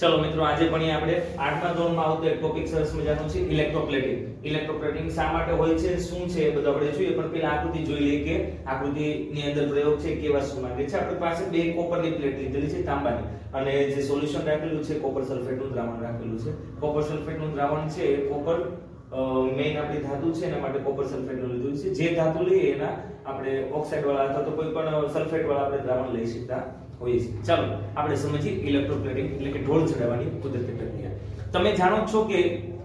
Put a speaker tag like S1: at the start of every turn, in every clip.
S1: ચલો મિત્રો, આજે ભણીએ આપણે આઠમા ધોરણમાં આવતો એક ટોપિક સરસ મજાનો છે ઇલેક્ટ્રોપ્લેટિંગ ઇલેક્ટ્રોપ્લેટિંગ શા માટે હોય છે, શું છે એ બધું આપણે જોઈએ, પણ પહેલા આકૃતિ જોઈ લઈએ કે આકૃતિની અંદર પ્રયોગ છે કેવા શું માંગે છે. આપણી પાસે બે કોપરની પ્લેટ લીધેલી છે, તાંબાની. અને જે સોલ્યુશન રાખેલું છે કોપર સલ્ફેટનું દ્રાવણ રાખેલું છે. કોપર સલ્ફેટનું દ્રાવણ છે કોપર મેઇન આપણી ધાતુ છે, એના માટે કોપર સલ્ફેટનું લીધું છે. જે ધાતુ લઈએ એના આપણે ઓક્સાઇડ વાળા અથવા તો કોઈ પણ સલ્ફેટ વાળા આપણે દ્રાવણ લઈ શકતા હોઈએ છીએ. ચાલો, આપણે સમજીએ ઇલેક્ટ્રોપ્લેટિંગ એટલે કે ઢોળ ચડાવવાની કુદરતી પ્રક્રિયા. તમે જાણો છો કે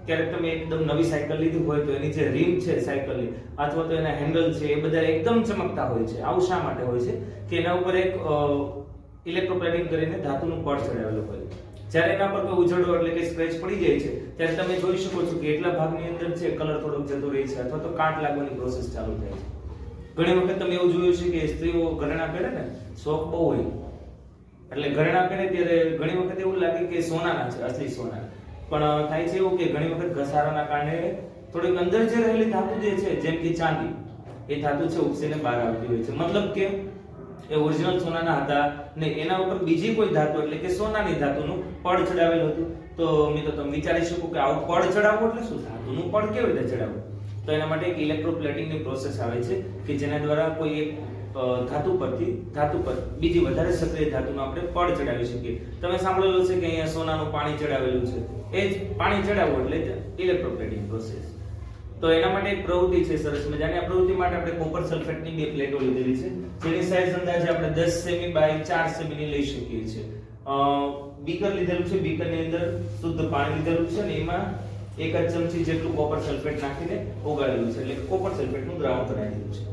S1: ક્યારેક તમે એકદમ નવી સાયકલ લીધી હોય તો એની જે રીમ છે સાયકલની અથવા તો એના હેન્ડલ છે, એ બધા એકદમ ચમકતા હોય છે. આવું શા માટે હોય છે? કે એના ઉપર એક ઇલેક્ટ્રોપ્લેટિંગ કરીને ધાતુનું પડ ચડાવેલું હોય. જ્યારે એના પર કોઈ ઉજળો એટલે કે સ્ક્રેચ પડી જાય છે, ત્યારે તમે જોઈ શકો છો કે એટલા ભાગની અંદર છે, કલર થોડોક જતો રહે છે, અથવા તો કાટ લાગવાની પ્રોસેસ ચાલુ થાય છે. ઘણી વખત તમે એવું જોયું છે કે સ્ત્રીઓ ઘરેણા પહેરે ને, શોખ બહુ હોય. એટલે ઘરેણા પહેરે ત્યારે ઘણી વખત એવું લાગે કે સોનાના છે, અસલી સોના. પણ થાય છે એવું કે ઘણી વખત ઘસારાના કારણે થોડીક અંદર જે રહેલી ધાતુ જે છે, જેમ કે ચાંદી, એ ધાતુ છે, ઉપસીને બહાર આવતી હોય છે. મતલબ કે એ ઓરિજિનલ સોનાના હતા ને એના ઉપર બીજી કોઈ ધાતુ, એટલે કે સોનાની ધાતુનું પડ ચડાવેલું હતું. તો, મિત્રો, તમે વિચારી શકો કે આવું પડ ચડાવવું એટલે શું? ધાતુનું પડ કેવી રીતે ચડાવવું? તો એના માટે એક ઇલેક્ટ્રોપ્લેટિંગની પ્રોસેસ આવે છે કે જેના દ્વારા કોઈ એક ધાતુ પરથી, ધાતુ પર, બીજી વધારે સક્રિય ધાતુમાં આપણે પડ ચડાવી શકીએ. તમે સાંભળેલું છે કે અહીંયા સોનાનું પાણી ચડાવેલું છે. એ જ પાણી ચડાવવું એટલે ઇલેક્ટ્રોપ્લેટિંગ પ્રોસેસ તો એના માટે એક પ્રવૃત્તિ છે સરસ મજાની. આ પ્રવૃત્તિ માટે આપણે કોપર સલ્ફેટની બે પ્લેટો લીધેલી છે, જેની સાઈઝ અંદાજે આપણે 10 સેમી બાય 4 સેમીની લઈ શકીએ છીએ. બીકર લીધેલું છે બીકરની અંદર શુદ્ધ પાણી લીધેલું છે ને એમાં એક જ ચમચી જેટલું કોપર સલ્ફેટ નાખીને ઓગાળેલું છે. એટલે કોપર સલ્ફેટનું દ્રાવણ બનાવી દીધું છે.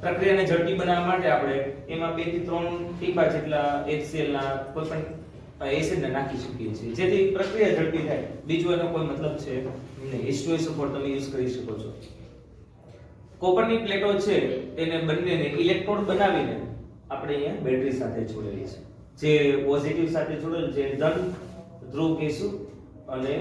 S1: પ્રક્રિયાને ઝડપી બનાવવા માટે આપણે એમાં બેથી ત્રણ ટીપા જેટલા HCl ના કોઈ પણ એસિડ ને નાખી શકીએ છીએ. જેથી પ્રક્રિયા ઝડપી થાય. બીજું એનો કોઈ મતલબ છે નહીં. H2SO સપોર્ટ તમે યુઝ કરી શકો છો. કોપરની પ્લેટો છે એને બંનેને ઇલેક્ટ્રોડ બનાવીને આપણે અહીંયા બેટરી સાથે જોડેલી છે. જે પોઝિટિવ સાથે જોડેલ છે ધન, ધ્રુવ કહીશું અને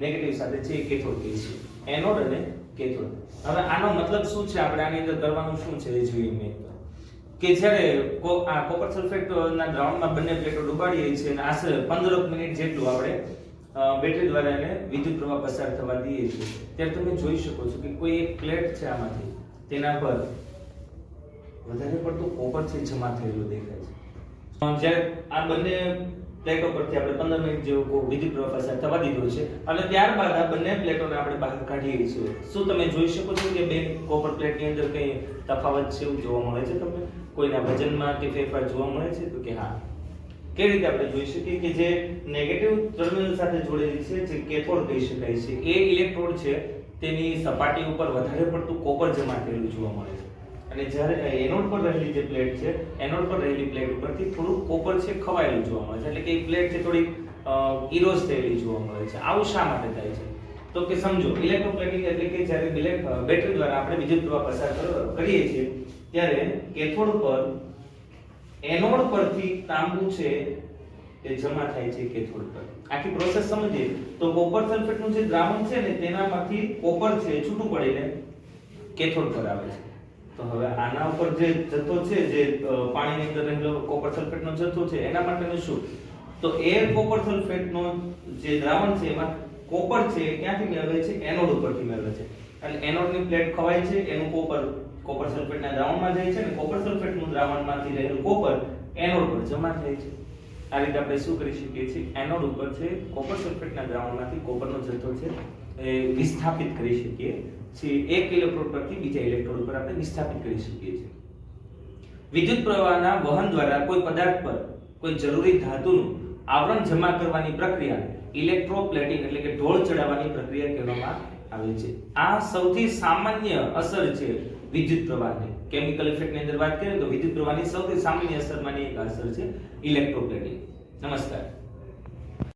S1: નેગેટિવ સાથે છે કેથોડ કહીશું. એનોડ અને કેથોડ હવે આનો મતલબ શું છે? આપણે આની અંદર કરવાનું શું છે એ જોઈએ મેં કે જ્યારે કો- આ કોપર સલ્ફેટ ના દ્રાવણમાં બંને પ્લેટો ડુબાડીએ છીએ અને આશરે 15 મિનિટ જેટલું આપણે બેટરી દ્વારા એને વિદ્યુત પ્રવાહ પસાર થવા દઈએ છીએ. ત્યારે તમે જોઈ શકો છો કે કોઈ એક પ્લેટ છે આમાંથી, તેના પર વધારે પડતું કોપર છે જમા થયેલું દેખાય છે. જ્યારે આ બંને પ્લેટો પરથી આપણે 15 મિનિટ જેવો વિદ્યુત પ્રવાહ પસાર થવા દીધો છે. અને ત્યારબાદ આ બંને પ્લેટોને આપણે બહાર કાઢીએ છીએ. શું તમે જોઈ શકો છો કે બે કોપર પ્લેટની અંદર કંઈ તફાવત છે એવું જોવા મળે છે તમને? કોઈના વજનમાં કે ફેરફાર જોવા મળે છે? તો કે હા. કેવી રીતે આપણે જોઈ શકીએ કે જે નેગેટિવ ટર્મિનલ સાથે જોડેલી છે, જે કેથોડ કહી શકાય છે, એ ઇલેક્ટ્રોડ છે, તેની સપાટી ઉપર વધારે પડતું કોપર જમા થયેલું જોવા મળે છે. અને જ્યારે એનોડ પર રહેલી જે પ્લેટ છે, એનોડ પર રહેલી પ્લેટ ઉપરથી થોડું કોપર છે ખવાયેલું જોવા મળે છે. એટલે કે એ પ્લેટ છે થોડી ઇરોઝ થયેલી જોવા મળે છે. આવું શા માટે થાય છે? તો કે સમજો ઇલેક્ટ્રોપ્લેટિંગ એટલે કે જ્યારે બેટરી દ્વારા આપણે વિદ્યુત પ્રવાહ પસાર કરીએ છીએ, ત્યારે કેથોડ પર એનોડ પરથી તાંબુ છે એ જમા થાય છે કેથોડ પર. આખી પ્રોસેસ સમજીએ. તો કોપર સલ્ફેટનું જે દ્રાવણ છે ને તેનામાંથી કોપર છે છૂટું પડીને કેથોડ પર આવે છે. તો હવે આના ઉપર જે જથ્થો છે, જે પાણીની અંદર રહેલો કોપર સલ્ફેટનો જથ્થો છે, એના માટેનું શું? તો એ કોપર સલ્ફેટનો જે દ્રાવણ છે, એમાં કોપર છે એ ક્યાંથી મેળવે છે? એનોડ ઉપરથી મેળવે છે. એટલે એનોડની પ્લેટ ખવાય છે, એનું કોપર કોપર સલ્ફેટના દ્રાવણમાં જાય છે અને કોપર સલ્ફેટનું દ્રાવણમાંથી રહેલું કોપર એનોડ પર જમા થાય છે. આ રીતે આપણે શું કરી શકીએ છીએ? એનોડ ઉપર છે કોપર સલ્ફેટના દ્રાવણમાંથી કોપરનો જથ્થો છે, એ વિસ્થાપિત કરી શકીએ. છીએ એક ઇલેક્ટ્રોડ પરથી બીજા ઇલેક્ટ્રોડ ઉપર આપણે વિસ્થાપિત કરી શકીએ છીએ. વિદ્યુત પ્રવાહના વહન દ્વારા કોઈ પદાર્થ પર કોઈ જરૂરી ધાતુનું આવરણ જમા કરવાની પ્રક્રિયા ઇલેક્ટ્રોપ્લેટિંગ એટલે કે ઢોળ ચડાવવાની પ્રક્રિયા કહેવામાં આવે છે. આ સૌથી સામાન્ય અસર છે વિદ્યુત પ્રવાહની. કેમિકલ ઇફેક્ટની અંદર વાત કરીએ તો વિદ્યુત પ્રવાહની સૌથી સામાન્ય અસરમાંની એક અસર છે ઇલેક્ટ્રોપ્લેટિંગ નમસ્કાર.